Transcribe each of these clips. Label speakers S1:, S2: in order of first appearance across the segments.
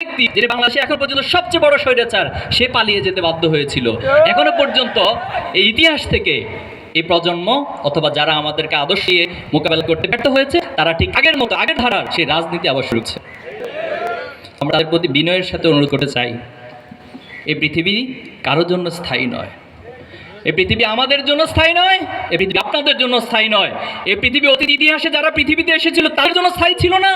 S1: ব্যক্তি যিনি বাংলাদেশে এখন পর্যন্ত সবচেয়ে বড় স্বৈরাচার, সে পালিয়ে যেতে বাধ্য হয়েছিল। এখনও পর্যন্ত এই ইতিহাস থেকে এই প্রজন্ম অথবা যারা আমাদেরকে আদর্শ মোকাবেলা করতে ব্যর্থ হয়েছে, তারা ঠিক আগের মতো, আগের ধারার সেই রাজনীতি আবার শুরু করছে আমরা তাদের প্রতি বিনয়ের সাথে অনুরোধ করতে চাই, এই পৃথিবী কারোর জন্য স্থায়ী নয়। এই পৃথিবী আমাদের জন্য স্থায়ী নয় এ পৃথিবী আপনাদের জন্য স্থায়ী নয়। এ পৃথিবী অতীত ইতিহাসে যারা পৃথিবীতে এসেছিল তার জন্য স্থায়ী ছিল না।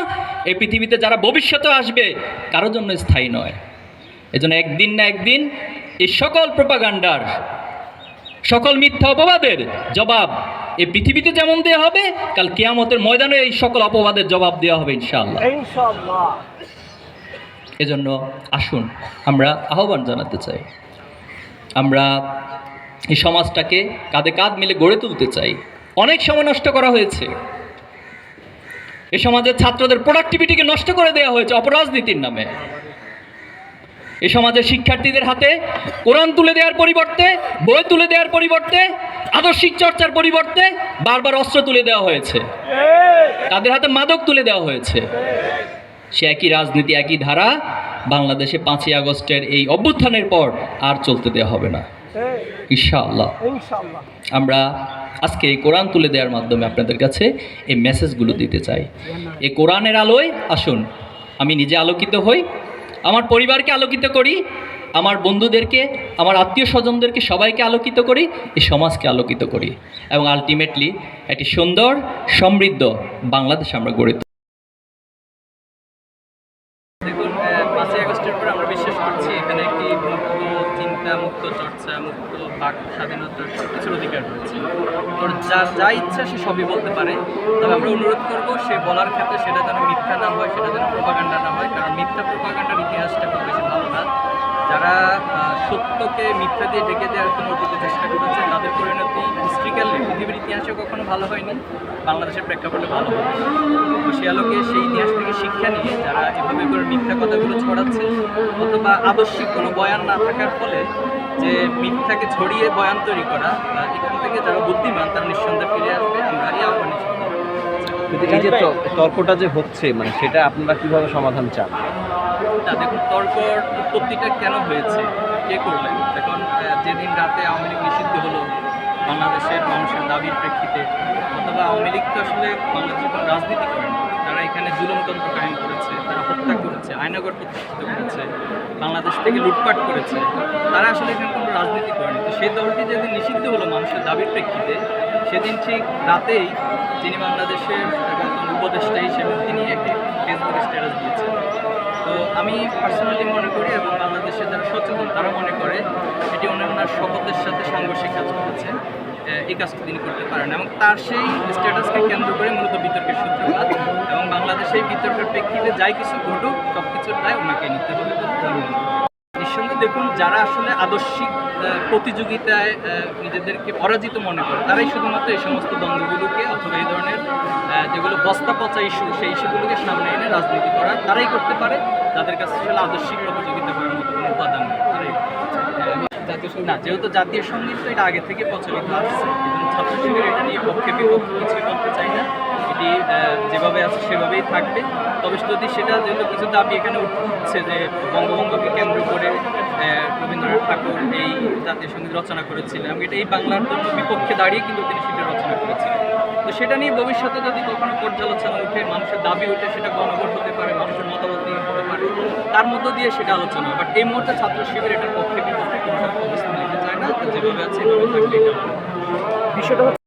S1: এই পৃথিবীতে যারা ভবিষ্যতে আসবে কারোর জন্য স্থায়ী নয়। এজন্য একদিন না একদিন এই সকল প্রোপাগান্ডার সকল মিথ্যা অপবাদের জবাব এই পৃথিবীতে যেমন দেওয়া হবে কাল কেয়ামতের ময়দানে এই সকল অপবাদের জবাব দেওয়া হবে ইনশাআল্লাহ। এজন্য আসুন আমরা আহ্বান জানাতে চাই। আমরা এই সমাজটাকে কাঁধে কাঁধ মিলে গড়ে তুলতে চাই। অনেক সময় নষ্ট করা হয়েছে। এ সমাজের ছাত্রদের প্রোডাক্টিভিটিকে নষ্ট করে দেওয়া হয়েছে অপরাজনীতির নামে। এ সমাজের শিক্ষার্থীদের হাতে কোরআন তুলে দেওয়ার পরিবর্তে, বই তুলে দেওয়ার পরিবর্তে, আদর্শিক চর্চার পরিবর্তে বারবার অস্ত্র তুলে দেওয়া হয়েছে। তাদের হাতে মাদক তুলে দেওয়া হয়েছে। সে একই রাজনীতি, একই ধারা বাংলাদেশে পাঁচই আগস্টের এই অভ্যুত্থানের পর আর চলতে দেওয়া হবে না। ইনশাআল্লাহ। আমরা আজকে এই কোরআন তুলে দেওয়ার মাধ্যমে আপনাদের কাছে এই মেসেজগুলো দিতে চাই। এই কোরআনের আলোয় আসুন আমি নিজে আলোকিত হই আমার পরিবারকে আলোকিত করি আমার বন্ধুদেরকে আমার আত্মীয় স্বজনদেরকে সবাইকে আলোকিত করি এই সমাজকে আলোকিত করি। এবং আলটিমেটলি একটি সুন্দর সমৃদ্ধ বাংলাদেশ আমরা গড়ে তুলি
S2: দেখুন আহ, পাঁচই আগস্টের পর আমরা বিশ্বাস করছি এখানে একটি মুক্ত চিন্তা মুক্ত চর্চা মুক্ত বাক স্বাধীনতা সব কিছুর অধিকার রয়েছে। ওর যা যা ইচ্ছা সে সবই বলতে পারে। তবে আমরা অনুরোধ করব, সে বলার ক্ষেত্রে সেটা যেন মিথ্যা না হয়, সেটা যেন প্রভাকাণ্ডা না হয়। কারণ মিথ্যা প্রভাকাণ্ডার ইতিহাসটা খুব বেশি ভালো না। যারা সত্যকে মিথ্যা দিয়ে ডেকে দেওয়ার কোনো চেষ্টা করেছে, তাদের পরিণতি হিস্ট্রিক্যালি পৃথিবীর ইতিহাসে কখনো ভালো হয়নি। বাংলাদেশের প্রেক্ষাপটে ভালো তো সে আলোকে সেই ইতিহাস থেকে শিক্ষা নিয়ে যারা এভাবে করে মিথ্যা কথাগুলো ছড়াচ্ছে অথবা আদর্শিক কোনো বয়ান না থাকার ফলে যে মিথ্যাকে ছড়িয়ে বয়ান তৈরি করা এখান থেকে যারা বুদ্ধিমান তারা নিঃসন্দেহে ফিরে আসবে। আমরা এই আহ্বান
S3: এই যে তর্কটা যে হচ্ছে মানে সেটা আপনারা কীভাবে সমাধান চান?
S2: তা দেখুন তর্কর উৎপত্তিটা কেন হয়েছে? কে করলেন? এখন যেদিন রাতে আওয়ামী লীগ নিষিদ্ধ হলো বাংলাদেশের মানুষের দাবির প্রেক্ষিতে অথবা আওয়ামী লীগ তো আসলে বাংলাদেশের কোনো রাজনীতি করেনি তারা এখানে জুলুমতন্ত্র কায়েম করেছে, তারা হত্যা করেছে আয়নাগর প্রতিষ্ঠিত করেছে, বাংলাদেশ থেকে লুটপাট করেছে। তারা আসলে এখানে কোনো রাজনীতি করেনি। তো সেই দলটি যেদিন নিষিদ্ধ হলো মানুষের দাবির প্রেক্ষিতে, সেদিন ঠিক রাতেই তিনি বাংলাদেশের উপদেষ্টা হিসেবে তিনি একটি ফেসবুক তো আমি পার্সোনালি মনে করি এবং বাংলাদেশে যারা সচেতন, তারা মনে করে এটি ওনার শপথের সাথে সংঘর্ষে কাজ করেছে এই কাজটি তিনি করতে পারেন এবং তার সেই স্ট্যাটাসকে কেন্দ্র করে মূলত বিতর্কের সূত্রপাত এবং বাংলাদেশে এই বিতর্কের প্রেক্ষিতে যাই কিছু ঘটুক সব কিছুর দায় ওনাকে নিতে হবে দেখুন, যারা আসলে আদর্শিক প্রতিযোগিতায় নিজেদেরকে পরাজিত মনে করে, তারাই শুধুমাত্র এই সমস্ত দ্বন্দ্বগুলোকে অথবা এই ধরনের যেগুলো বস্তা পচা ইস্যু সেই ইস্যুগুলোকে সামনে এনে রাজনীতি করা তারাই করতে পারে। যাদের কাছে আসলে আদর্শিক প্রতিযোগিতা করার মতো কোনো উপাদান নেই। জাতীয় না, যেহেতু জাতীয় সংগীত তো এটা আগে থেকে প্রচলিত আসছে এবং ছাত্র শিবির এটা নিয়ে পক্ষে বিপক্ষে কিছুই বলতে চাই না। এটি যেভাবে আছে সেভাবেই থাকবে। তবে যদি সেটা যেহেতু কিছু দাবি এখানে উঠছে যে বঙ্গবন্ধুকে কেন্দ্র করে রবীন্দ্রনাথ ঠাকুর এই জাতীয় সংগীত রচনা করেছিলেন, এবং এটা এই বাংলার জন্য বিপক্ষে দাঁড়িয়ে কিন্তু তিনি সেটা রচনা করেছিলেন। তো সেটা নিয়ে ভবিষ্যতে যদি কখনো পর্যালোচনা উঠে, মানুষের দাবি উঠে, সেটা গণভোট হতে পারে, মানুষের মতামত নিয়ে হতে পারে, তার মধ্য দিয়ে সেটা আলোচনা বাট এই মুহূর্তে ছাত্র শিবির এটার পক্ষে বিপক্ষে কোনো অবস্থান নিতে চায় না, যেভাবে আছে এভাবে থাকলে এটা।
S4: বিষয়টা